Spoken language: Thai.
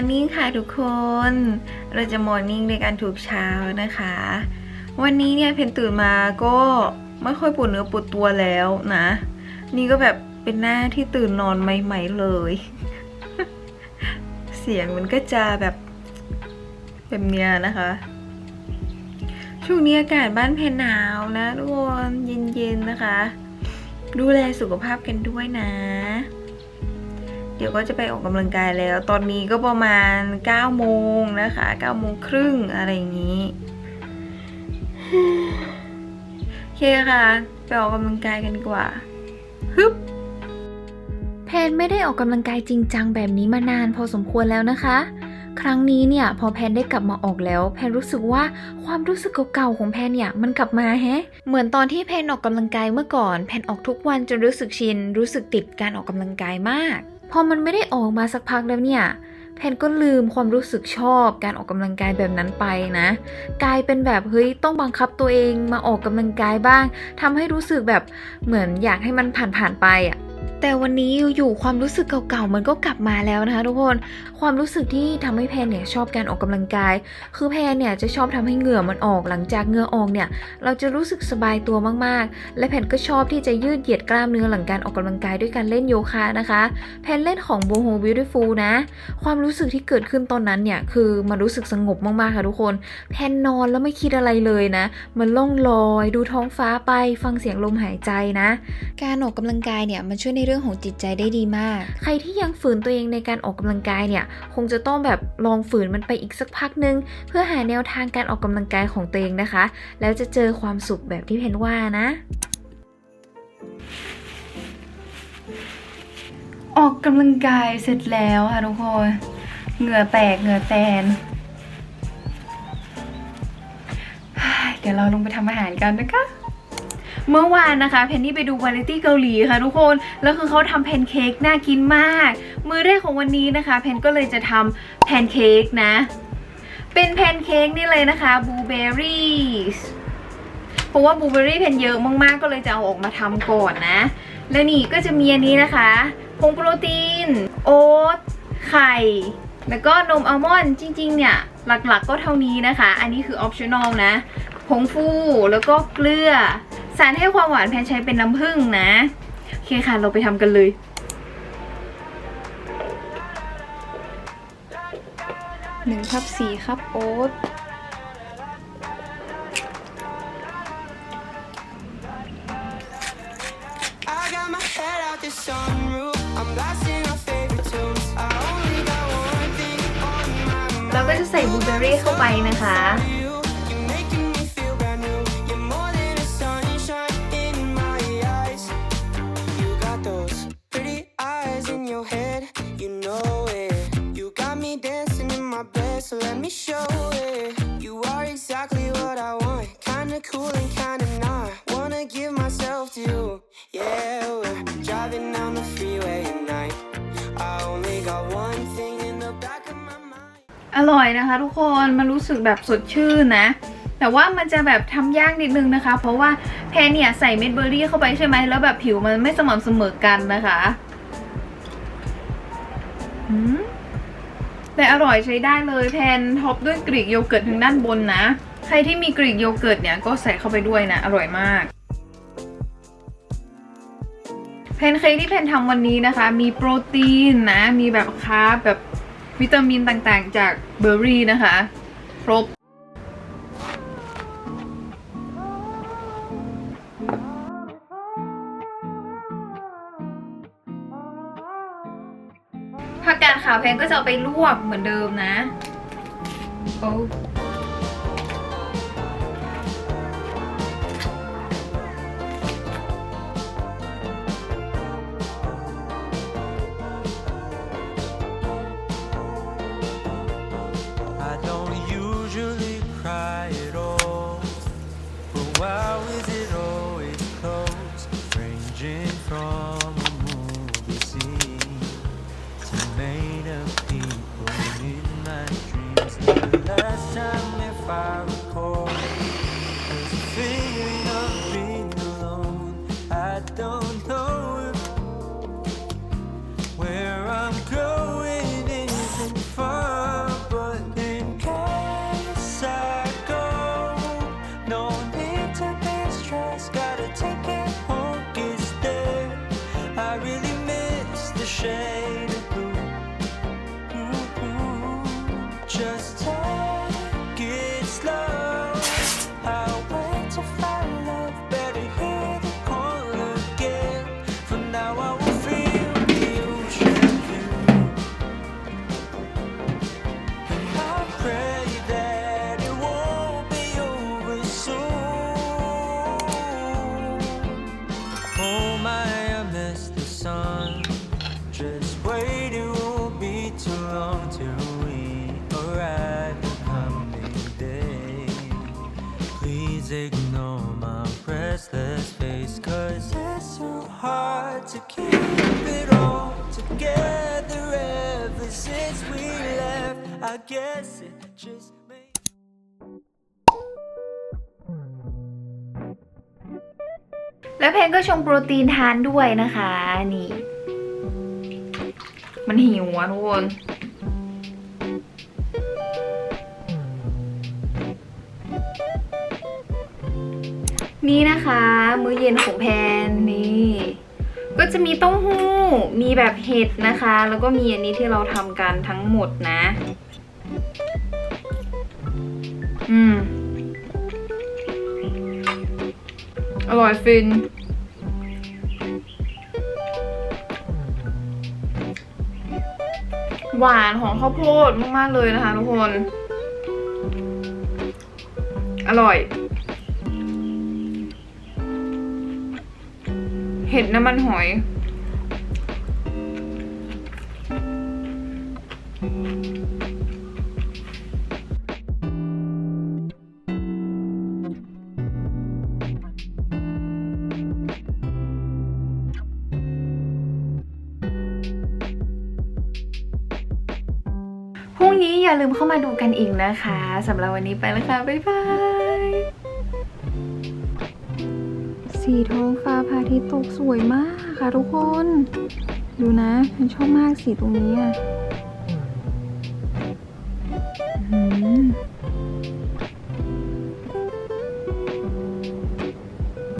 ร์นิ่งค่ะทุกคน เราจะมอร์นิ่งในการทุกเช้านะคะ วันนี้เนี่ยเพนตื่นมาก็ไม่ค่อยปวดเนื้อปวดตัวแล้วนะ นี่ก็แบบเป็นหน้าที่ตื่นนอนใหม่ๆเลย เสียงมันก็จะแบบแบบเนี้ยนะคะ ช่วงนี้อากาศบ้านเพนหนาวนะทุกคนเย็นๆนะคะ ดูแลสุขภาพกันด้วยนะ เดี๋ยวก็จะไปออกกำลังกายแล้ว ตอนนี้ก็ประมาณ9โมงนะคะ9โมงครึ่งอะไรอย่างนี้โอเคค่ะ ไปออกกำลังกายกันดีกว่าฮึบแพนไม่ได้ออกกำลังกายจริงจังแบบนี้มานานพอสมควรแล้วนะคะ ครั้งนี้เนี่ยพอแพนได้กลับมาออกแล้ว แพนรู้สึกว่าความรู้สึกเก่าๆของแพนเนี่ยมันกลับมาแฮะ เหมือนตอนที่แพนออกกำลังกายเมื่อก่อน แพนออกทุกวันจนรู้สึกชิน รู้สึกติดการออกกำลังกายมาก พอมันไม่ได้ออกมาสักพักแล้วเนี่ยแพนก็ลืมความรู้สึกชอบการออกกำลังกายแบบนั้นไปนะ กลายเป็นแบบเฮ้ยต้องบังคับตัวเองมาออกกำลังกายบ้างทำให้รู้สึกแบบเหมือนอยากให้มันผ่านผ่านไปอะ แต่วันนี้อยู่ความรู้สึกเก่าๆมันก็กลับมาแล้วนะคะทุกคนความรู้สึกที่ทำให้แพนเนี่ยชอบการออกกำลังกาย คือแพนเนี่ยจะชอบทำให้เหงื่อมันออกหลังจากเหงื่อออกเนี่ยเราจะรู้สึกสบายตัวมากๆ และแพนก็ชอบที่จะยืดเหยียดกล้ามเนื้อหลังการออกกำลังกายด้วยการเล่นโยคะนะคะ แพนเล่นของ Boho Beautiful นะ ความรู้สึกที่เกิดขึ้นตอนนั้นเนี่ยคือมันรู้สึกสงบมากๆค่ะทุกคน แพนนอนแล้วไม่คิดอะไรเลยนะ มันล่องลอยดูท้องฟ้าไปฟังเสียงลมหายใจนะ การออกกำลังกายเนี่ยมันช่วยในเรื่องของจิตใจได้ดีมาก ใครที่ยังฝืนตัวเองในการออกกำลังกายเนี่ย คงจะต้องแบบลองฝืนมันไปอีกสักพักนึง เพื่อหาแนวทางการออกกำลังกายของตัวเองนะคะ แล้วจะเจอความสุขแบบที่เพนว่านะออกกำลังกายเสร็จแล้วค่ะทุกคน เหงื่อแตกเหงื่อแตน เดี๋ยวเราลงไปทำอาหารกันนะคะ เมื่อวานนะคะเพนนี่ไปดูวาไรตี้เกาหลีค่ะทุกคน แล้วคือเขาทำแพนเค้กน่ากินมาก มือแรกของวันนี้นะคะ เพนก็เลยจะทำแพนเค้กนะ เป็นแพนเค้กนี่เลยนะคะบลูเบอร์รี่เพราะว่าบลูเบอร์รี่เพนเยอะมากๆ ก็เลยจะเอาออกมาทำก่อนนะ และนี่ก็จะมีอันนี้นะคะผงโปรตีน โอ๊ตไข่ แล้วก็นมอัลมอนด์จริง ๆ เนี่ย หลักๆก็เท่านี้นะคะ อันนี้คือออปชั่นอลนะผงฟูแล้วก็เกลือ สารให้ความหวานแพนใช้เป็นน้ำผึ้งนะ โอเคค่ะเราไปทำกันเลย หนึ่งคัพสี่คัพโอ๊ต I got my head out the sunroof. I'm blasting our favorite tunes. I only got one thing on my mind. เราก็จะใส่บลูเบอร์รี่เข้าไปนะคะ myself to you. Yeah, we're driving down the freeway at night. I only got one thing in the back of my mind. อร่อยนะคะทุกคนมันรู้สึกแบบสดชื่นนะ แต่ว่ามันจะแบบทำยากนิดนึงนะคะ เพราะว่าแพนเนี่ยใส่เม็ดเบอร์รี่เข้าไปใช่ไหมแล้วแบบผิวมันไม่สม่ำเสมอกันนะคะอืมแต่อร่อยใช้ได้เลยแพนท็อปด้วยกรีกโยเกิร์ตทางด้านบนนะ ใครที่มีกรีกโยเกิร์ตเนี่ยก็ใส่เข้าไปด้วยนะ อร่อยมาก แพนเค้กที่แพนทำวันนี้นะคะ มีโปรตีนนะ มีแบบคาร์บแบบวิตามินต่างๆ จากเบอร์รี่นะคะครบผักกาดขาวแพนก็จะเอาไปลวกเหมือนเดิมนะ โอ้ Don't แล้วเพนก็ชงโปรตีนทานด้วยนะคะ นี่ มันหิวอะทุกคนนี่นะคะ มื้อเย็นของแพนนี่ ก็จะมีเต้าหู้ มีแบบเห็ดนะคะ แล้วก็มีอันนี้ที่เราทำกันทั้งหมดนะ อืม อร่อยฟิน หวานของข้าวโพดมาก ๆ เลยนะคะทุกคน อร่อย เห็ดน้ำมันหอย นี้อย่าลืมเข้ามาดูกันอีกนะคะสำหรับวันนี้ไปแล้วค่ะ บ๊ายบาย สีท้องฟ้าพระอาทิตย์ตกสวยมากค่ะทุกคน ดูนะฉันชอบมากสีตรงนี้อะ